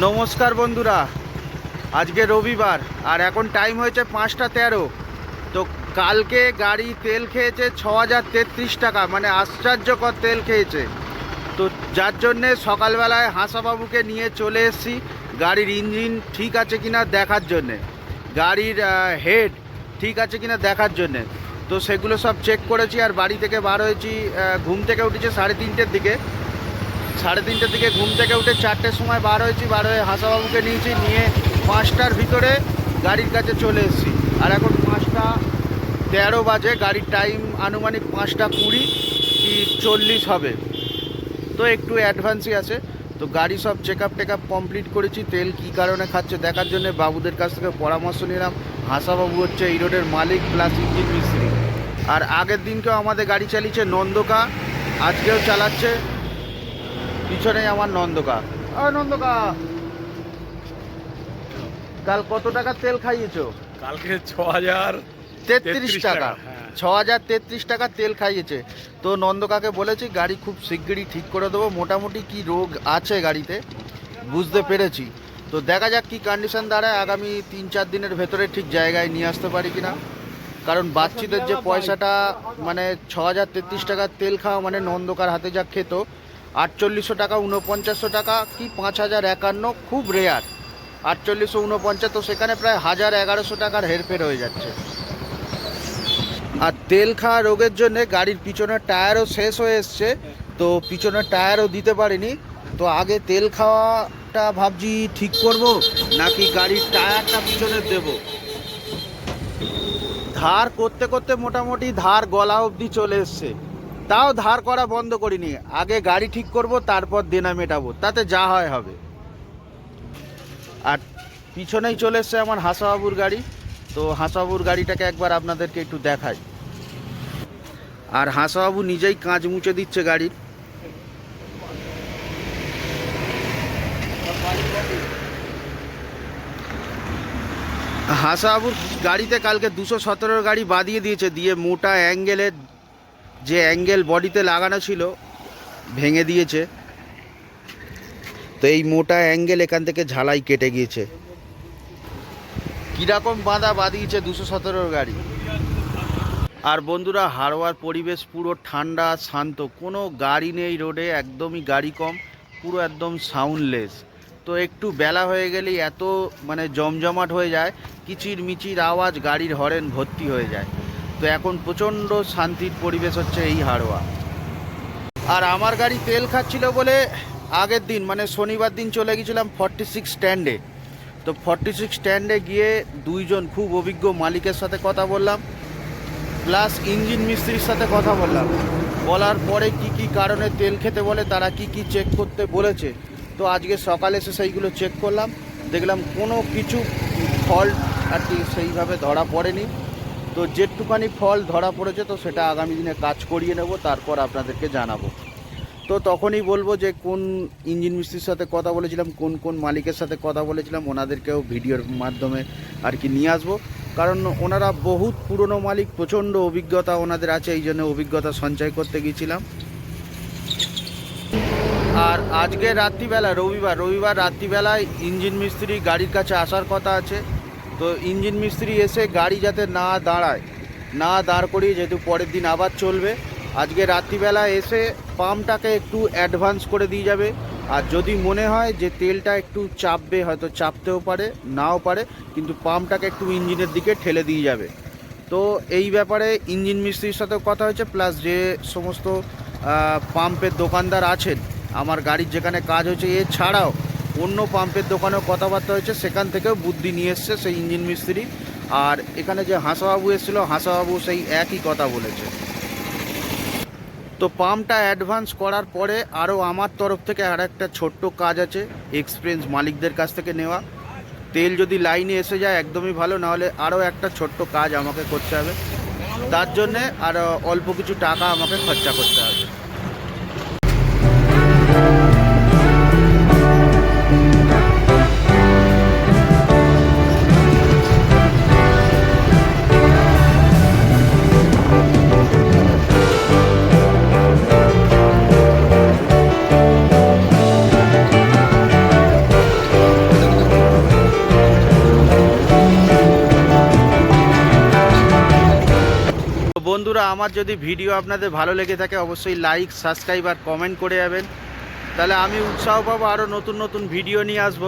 নমস্কার বন্ধুরা। আজকে রবিবার, আর এখন টাইম হয়েছে পাঁচটা তেরো। তো কালকে গাড়ি তেল খেয়েছে ছ হাজার তেত্রিশ টাকা মানে আশ্চর্যকর তেল খেয়েছে। তো যার জন্যে সকালবেলায় হাসাবাবুকে নিয়ে চলে এসেছি। গাড়ির ইঞ্জিন ঠিক আছে কিনা দেখার জন্যে। গাড়ির হেড ঠিক আছে কিনা দেখার জন্যে। তো সেগুলো সব চেক করেছি, আর বাড়ি থেকে বার হয়েছি ঘুম থেকে উঠেছে সাড়ে তিনটের দিকে। সাড়ে তিনটের দিকে ঘুম থেকে উঠে চারটের সময় বার হয়েছি, বার হয়ে হাসাবাবুকে নিয়েছি, নিয়ে পাঁচটার ভিতরে গাড়ির কাছে চলে এসেছি। আর এখন পাঁচটা তেরো বাজে, গাড়ির টাইম আনুমানিক পাঁচটা কুড়ি কি চল্লিশ হবে। তো একটু অ্যাডভান্সই আছে। তো গাড়ি সব check up take up complete করেছি, তেল কী কারণে খাচ্ছে দেখার জন্য বাবুদের কাছ থেকে পরামর্শ নিলাম। হাসাবাবু হচ্ছে এই রোডের মালিক প্লাস ইঞ্জিন মিস্ত্রি। আর আগের দিনকেও আমাদের গাড়ি চালিয়েছে নন্দকা, আজকেও চালাচ্ছে পিছনেই আমার নন্দকা। ও নন্দকা! কাল কত টাকা তেল খাইয়েছো? কালকে ছ হাজার তেত্রিশ টাকা। টাকা, হ্যাঁ। ছ হাজার তেত্রিশ টাকা তেল খাইয়েছে। তো নন্দকাকে বলেছি গাড়ি খুব শিগগিরই ঠিক করে দেবো। মোটামুটি কি রোগ আছে গাড়িতে? বুঝতে পেরেছি। তো দেখা যাক কি কন্ডিশন দাঁড়ায়। আগামী তিন চার দিনের ভেতরে ঠিক জায়গায় নিয়ে আসতে পারি কি না কারণ বাচ্চিদের যে পয়সাটা মানে ছ হাজার তেত্রিশ টাকার তেল খাওয়া মানে নন্দকার হাতে যা খেত আটচল্লিশশো টাকা উনপঞ্চাশশো টাকা কি পাঁচ হাজার একান্ন? খুব রেয়ার আটচল্লিশশো উনপঞ্চাশ তো সেখানে প্রায় হাজার এগারোশো টাকার হেরফের হয়ে যাচ্ছে। আর তেল খাওয়া রোগের জন্য গাড়ির পিছনের টায়ারও শেষ হয়ে এসছে, তো পিছনের টায়ারও দিতে পারিনি। তো আগে তেল খাওয়াটা ভাবছি ঠিক করব, নাকি গাড়ির টায়ারটা পিছনে দেব? ধার করতে করতে মোটামুটি ধার গলা অবধি চলে এসছে। তাও ধার করা বন্ধ করিনি। আগে গাড়ি ঠিক করব, তারপর দেনা মেটাবো। তাতে যা হয় হবে। আর পিছনেই চলে এসছে আমার হাসাবাবুর গাড়ি। তো হাসাবাবুর গাড়িটাকে একবার আপনাদেরকে একটু দেখাই। আর হাসাবাবু নিজেই কাঁচ মুছে দিচ্ছে গাড়ির। হাসাবাবুর গাড়িতে কালকে দুশো সতেরোর গাড়ি বাদিয়ে দিয়েছে। দিয়ে মোটা অ্যাঙ্গেলের যে অ্যাঙ্গেল বডিতে লাগানো ছিল, ভেঙে দিয়েছে। তো এই মোটা অ্যাঙ্গেল এখান থেকে ঝালাই কেটে গিয়েছে। কীরকম বাঁধা বাঁধিয়েছে দুশো সতেরোর গাড়ি। আর বন্ধুরা, হারোয়ার পরিবেশ পুরো ঠান্ডা, শান্ত। কোনো গাড়ি নেই রোডে, একদমই গাড়ি কম, পুরো একদম সাউন্ডলেস তো একটু বেলা হয়ে গেলেই এত মানে জমজমাট হয়ে যায় কিচির মিচির আওয়াজ গাড়ির হরেন ভর্তি হয়ে যায়। তো এখন প্রচণ্ড শান্তির পরিবেশ হচ্ছে এই হারোয়া আর আমার গাড়ি তেল খাচ্ছিল বলে আগের দিন মানে শনিবার দিন চলে গেছিলাম ফর্টি সিক্স স্ট্যান্ডে তো ফর্টি সিক্স স্ট্যান্ডে গিয়ে দুইজন খুব অভিজ্ঞ মালিকের সাথে কথা বললাম প্লাস ইঞ্জিন মিস্ত্রির সাথে কথা বললাম। বলার পরে কি কি কারণে তেল খেতে বলে, তারা কি কি চেক করতে বলেছে, তো আজকে সকালে এসে সেইগুলো চেক করলাম। দেখলাম কোনো কিছু ফল্ট আর কি সেইভাবে ধরা পড়েনি। তো যেটুকানি ফল ধরা পড়েছে তো সেটা আগামী দিনে কাজ করিয়ে নেব, তারপর আপনাদেরকে জানাব। তো তখনই বলব যে কোন ইঞ্জিন মিস্ত্রির সাথে কথা বলেছিলাম, কোন কোন মালিকের সাথে কথা বলেছিলাম, ওনাদেরকেও ভিডিওর মাধ্যমে আর কি নিয়ে আসব। কারণ ওনারা বহুত পুরনো মালিক, প্রচণ্ড অভিজ্ঞতা ওনাদের আছে, এই জন্য অভিজ্ঞতা সঞ্চয় করতে গিয়েছিলাম। আর আজকে রাত্রিবেলা, রবিবার রবিবার রাত্রিবেলায় ইঞ্জিন মিস্ত্রি গাড়ির কাছে আসার কথা আছে। তো ইঞ্জিন মিস্ত্রি এসে গাড়ি যাতে না দাঁড়ায়, না দাঁড় করিয়ে যেহেতু পরের দিন আবার চলবে, আজকে রাত্রিবেলা এসে পাম্পটাকে একটু অ্যাডভান্স করে দিয়ে যাবে। আর যদি মনে হয় যে তেলটা একটু চাপবে, হয়তো চাপতেও পারে, নাও পারে, কিন্তু পাম্পটাকে একটু ইঞ্জিনের দিকে ঠেলে দিয়ে যাবে। তো এই ব্যাপারে ইঞ্জিন মিস্ত্রির সাথেও কথা হয়েছে, প্লাস যে সমস্ত পাম্পের দোকানদার আছেন, আমার গাড়ির যেখানে কাজ হয়েছে, এছাড়াও অন্য পাম্পের দোকানেও কথাবার্তা হয়েছে, সেখান থেকেও বুদ্ধি নিয়ে এসছে সেই ইঞ্জিন মিস্ত্রি। আর এখানে যে হাসাবাবু এসেছিল, হাসাবাবু সেই একই কথা বলেছে। তো পাম্পটা অ্যাডভান্স করার পরে আরও আমার তরফ থেকে আর একটা ছোট্ট কাজ আছে, এক্সপিরিয়েন্স মালিকদের কাছ থেকে নেওয়া। তেল যদি লাইনে এসে যায় একদমই ভালো, নাহলে আরও একটা ছোট্ট কাজ আমাকে করতে হবে। তার জন্যে আর অল্প কিছু টাকা আমাকে খরচা করতে হবে। বন্ধুরা, আমার যদি ভিডিও আপনাদের ভালো লেগে থাকে, অবশ্যই লাইক সাবস্ক্রাইব আর কমেন্ট করে যাবেন। তাহলে আমি উৎসাহ পাবো আরও নতুন নতুন ভিডিও নিয়ে আসব।